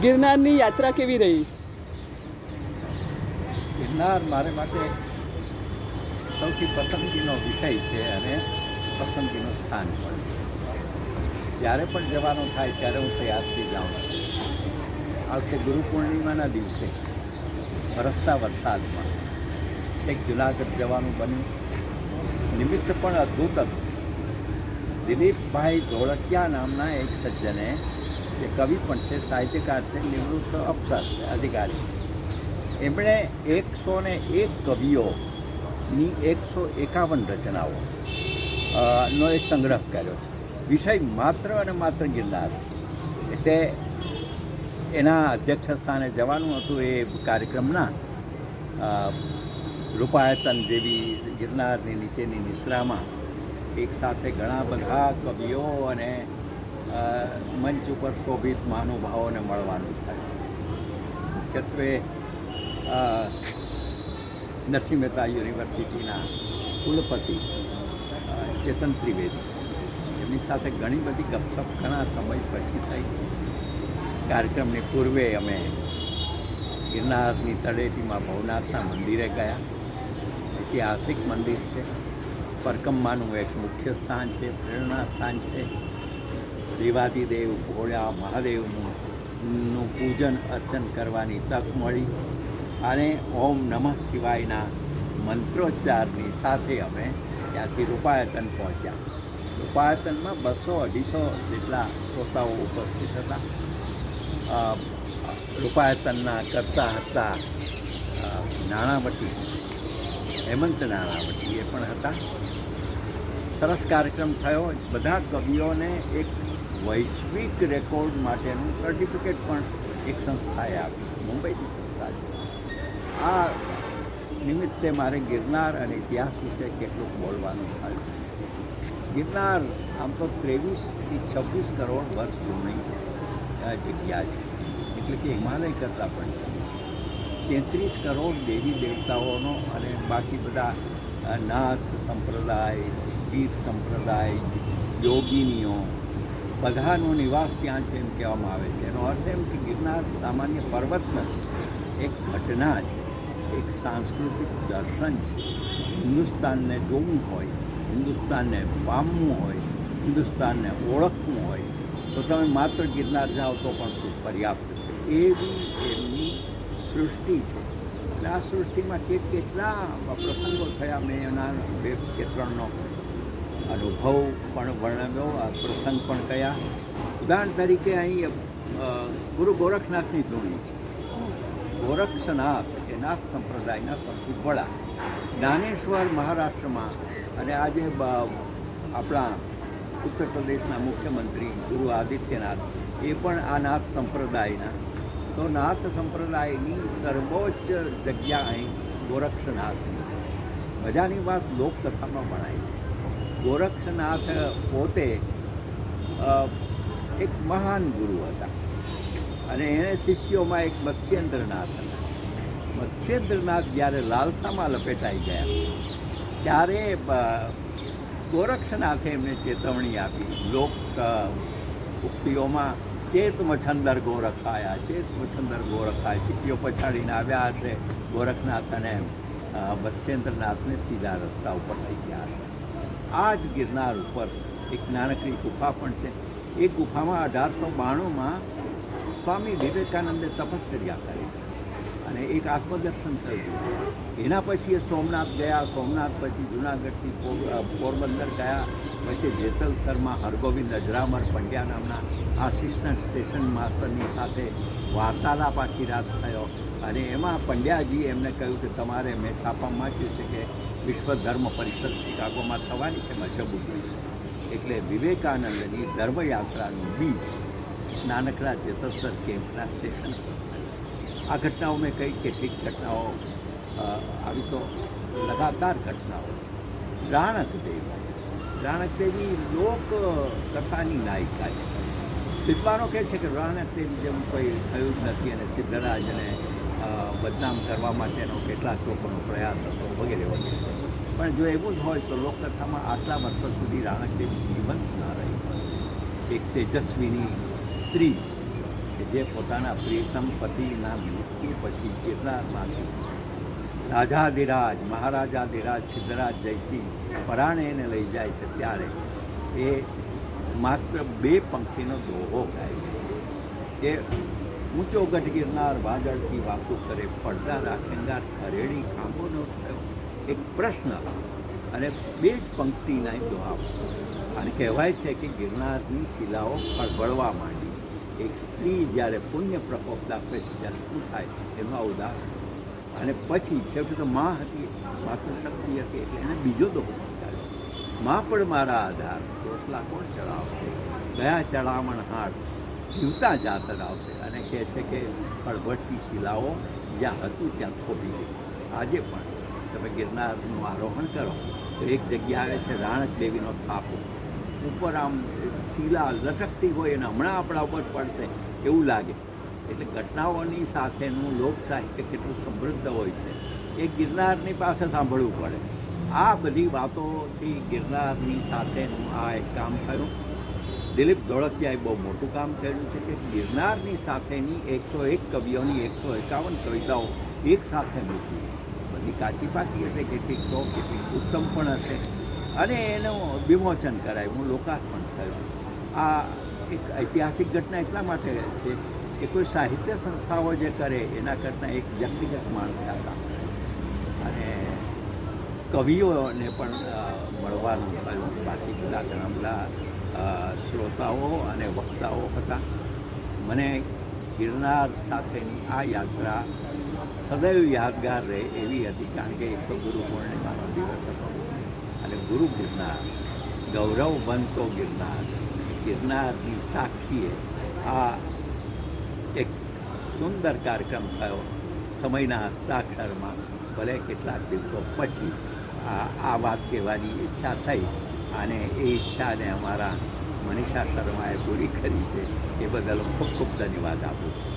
ગિરનારની યાત્રા કેવી રહી? ગિરનાર મારે માટે સૌથી પસંદગીનો વિષય છે અને પસંદગીનું સ્થાન પણ છે. જ્યારે પણ જવાનું થાય ત્યારે હું તૈયારથી જાઉં આવશે ગુરુ પૂર્ણિમાના દિવસે વરસતા વરસાદમાં છેક જુનાગઢ જવાનું બન્યું. નિમિત્ત પણ અદ્ભુત હતું. દિલીપભાઈ ધોળકિયા નામના એક સજ્જને જે કવિ પણ છે, સાહિત્યકાર છે, નિવૃત્ત અફસર છે, અધિકારી છે. એમણે એકસો ને એક કવિઓની એકસો એકાવન રચનાઓ નો એક સંગ્રહ કર્યો છે. વિષય માત્ર અને માત્ર ગિરનાર છે. એટલે એના અધ્યક્ષ સ્થાને જવાનું હતું એ કાર્યક્રમના રૂપાયતન જેવી ગિરનારની નીચેની નિશ્રામાં. એકસાથે ઘણા બધા કવિઓ અને મંચ ઉપર શોભિત મહાનુભાવોને મળવાનું થયું. મુખ્યત્વે નરસિંહ મહેતા યુનિવર્સિટીના કુલપતિ ચેતન ત્રિવેદી. એમની સાથે ઘણી બધી ગપસપ ઘણા સમય પછી થઈ. કાર્યક્રમની પૂર્વે અમે ગિરનારની તળેટીમાં ભવનાથના મંદિરે ગયા. ઐતિહાસિક મંદિર છે. પરકમ્માનું એક મુખ્ય સ્થાન છે, પ્રેરણા સ્થાન છે. દેવાદિદેવ, ભોળા મહાદેવનું પૂજન અર્ચન કરવાની તક મળી અને ઓમ નમઃ શિવાયના મંત્રોચ્ચારની સાથે અમે ત્યાંથી રૂપાયતન પહોંચ્યા. રૂપાયતનમાં બસો અઢીસો જેટલા શ્રોતાઓ ઉપસ્થિત હતા. રૂપાયતનના કરતા હતા નાણાવટી, હેમંત નાણાવટી એ પણ હતા. સરસ કાર્યક્રમ થયો. બધા કવિઓને એક વૈશ્વિક રેકોર્ડ માટેનું સર્ટિફિકેટ પણ એક સંસ્થાએ આપ્યું, મુંબઈની સંસ્થા છે. આ નિમિત્તે મારે ગિરનાર અને ઇતિહાસ વિશે કેટલુંક બોલવાનું થયું. ગિરનાર આમ તો ત્રેવીસથી છવ્વીસ કરોડ વર્ષ જૂની જગ્યા છે. એટલે કે હિમાલય કરતાં પણ જૂની છે. તેત્રીસ કરોડ દેવી દેવતાઓનો અને બાકી બધા નાથ સંપ્રદાય ગીર સંપ્રદાય, યોગીનીઓ બધાનો નિવાસ ત્યાં છે એમ કહેવામાં આવે છે. એનો અર્થ એમ કે ગિરનાર સામાન્ય પર્વત નથી. એક ઘટના છે. એક સાંસ્કૃતિક દર્શન છે. હિન્દુસ્તાનને જોવું હોય, હિન્દુસ્તાનને પામવું હોય, હિન્દુસ્તાનને ઓળખવું હોય, તો તમે માત્ર ગિરનાર જાઓ તો પણ ખૂબ પર્યાપ્ત છે. એવી એમની સૃષ્ટિ છે. એટલે આ સૃષ્ટિમાં કેટ કેટલા પ્રસંગો થયા. મેં એના બે કે ત્રણનો અનુભવ પણ વર્ણવ્યો, આ પ્રસંગ પણ કયા. ઉદાહરણ તરીકે અહીં ગુરુ ગોરખનાથની ધૂણી છે. ગોરક્ષનાથ એ નાથ સંપ્રદાયના સૌથી વડા. જ્ઞાનેશ્વર મહારાષ્ટ્રમાં અને આજે આપણા ઉત્તર પ્રદેશના મુખ્યમંત્રી ગુરુ આદિત્યનાથ, એ પણ આ નાથ સંપ્રદાયના. તો નાથ સંપ્રદાયની સર્વોચ્ચ જગ્યા અહીં ગોરક્ષનાથની છે. મજાની વાત લોકકથામાં ભણાય છે. ગોરક્ષનાથ પોતે એક મહાન ગુરુ હતા. અને એને શિષ્યોમાં એક મત્સ્યેન્દ્રનાથ હતા. મત્સ્યેન્દ્રનાથ જ્યારે લાલસામાં લપેટાઈ ગયા, ત્યારે ગોરક્ષનાથે એમને ચેતવણી આપી. લોક ઉક્તિઓમાં ચેત મચ્છંદર ગોરખાયા ચેત મચ્છંદર ગોરખાય. ચીપીઓ પછાડીને આવ્યા હશે, ગોરખનાથ અને મત્સ્યેન્દ્રનાથને સીધા રસ્તા ઉપર લઈ ગયા હશે. આ જ ગિરનાર ઉપર એક નાનકડી ગુફા પણ છે. એ ગુફામાં અઢારસો બાણુંમાં સ્વામી વિવેકાનંદે તપશ્ચર્યા કરી છે અને એક આત્મદર્શન થયું. એના પછી એ સોમનાથ ગયા, સોમનાથ પછી જુનાગઢથી પોરબંદર ગયા વચ્ચે જેતલસરમાં હરગોવિંદ અજરામર પંડ્યા નામના આશિષના સ્ટેશન માસ્તરની સાથે વાર્તાલાપ આખી રાત થયો. અને એમાં પંડ્યાજી એમને કહ્યું કે તમારે મેં છાપા માંગ્યું છે કે વિશ્વ ધર્મ પરિષદ શિકાગોમાં થવાની છે એમાં જવું જોઈએ એટલે વિવેકાનંદની ધર્મયાત્રાનું બીજ નાનકડા જેતસર કેમ્પના સ્ટેશન પર આ ઘટનાઓ મેં કહી કેટલીક ઘટનાઓ આવી તો લગાતાર ઘટનાઓ છે. રાણક દેવી રાણક લોક કથાની નાયિકા છે. વિદ્વાનો કહે છે કે રાણક જેમ કોઈ થયું જ નથી અને સિદ્ધરાજને બદનામ કરવા માટેનો કેટલાક લોકોનો પ્રયાસ હતો વગેરે વગેરે. પણ જો એવું જ હોય તો લોકકથામાં આટલા વર્ષો સુધી રાણકદેવ જીવંત ન રહી એક તેજસ્વીની સ્ત્રી કે જે પોતાના પ્રિયતમ પતિના મૃત્યુ પછી ગિરનારમાંથી રાજાધિરાજ મહારાજાધિરાજ સિદ્ધરાજ, જયસિંહ પરાણે એને લઈ જાય છે ત્યારે એ માત્ર બે પંક્તિનો દોહો ગાય છે. કે ઊંચો ગઢ ગિરનાર વાદળથી વાતો કરે, પડદા રાખેંગાર ખરેડી ખાંભોનો થયો, એક પ્રશ્ન અને બે જ પંક્તિના દોહા અને કહેવાય છે કે ગિરનારની શિલાઓ ફળબળવા માંડી. એક સ્ત્રી જ્યારે પુણ્ય પ્રકોપ દાખવે છે, ત્યારે શું થાય? એનું આ ઉદાહરણ અને પછી છેવટે તો માં હતી, માતૃશક્તિ હતી, એટલે એને બીજો દોહો માં પણ મારા આધાર. ચોસલા કોણ ચડાવશે? ગયા ચડામણ હાડ જીવતા જાતર આવશે. અને કહે છે કે ખળભળતી શિલાઓ જ્યાં હતું ત્યાં થોભી ગઈ. આજે પણ તમે ગિરનારનું આરોહણ કરો તો એક જગ્યા આવે છે રાણક દેવીનો થાપો. ઉપર આમ શિલા લટકતી હોય અને હમણાં આપણા ઉપર પડશે એવું લાગે. એટલે ઘટનાઓની સાથેનું લોકસાહિત્ય કેટલું સમૃદ્ધ હોય છે. એ ગિરનારની પાસે સાંભળવું પડે. આ બધી વાતોથી ગિરનારની સાથેનું આ એક કામ થયું. દિલીપ ધોળકિયાએ બહુ મોટું કામ કર્યું છે કે ગિરનારની સાથેની એકસો એક કવિઓની એકસો એકાવન કવિતાઓ એક સાથે મૂકી બધી કાચી પાકી હશે, કેટલીક તો કેટલીક ઉત્તમ પણ હશે. અને એનું વિમોચન કરાયું, લોકાર્પણ થયું. આ એક ઐતિહાસિક ઘટના એટલા માટે છે કે કોઈ સાહિત્ય સંસ્થાઓ જે કરે, એના કરતાં એક વ્યક્તિગત માણસ હતા અને કવિઓને પણ મળવાનું થયું. બાકી બધા ઘણા બધા શ્રોતાઓ અને વક્તાઓ હતા. મને ગિરનાર સાથેની આ યાત્રા સદૈવ યાદગાર રહે એવી હતી, કારણ કે એક તો ગુરુ પૂર્ણિમાનો દિવસ હતો અને ગુરુ ગિરનાર, ગૌરવ બનતો ગિરનાર, ગિરનારની સાક્ષીએ આ એક સુંદર કાર્યક્રમ થયો સમયના હસ્તાક્ષરમાં. ભલે કેટલાક દિવસો પછી આ વાત કહેવાની ઈચ્છા થઈ અને એ ઈચ્છાને અમારા મનીષા શર્માએ પૂરી કરી છે. એ બદલ ખૂબ ખૂબ ધન્યવાદ આપું છું.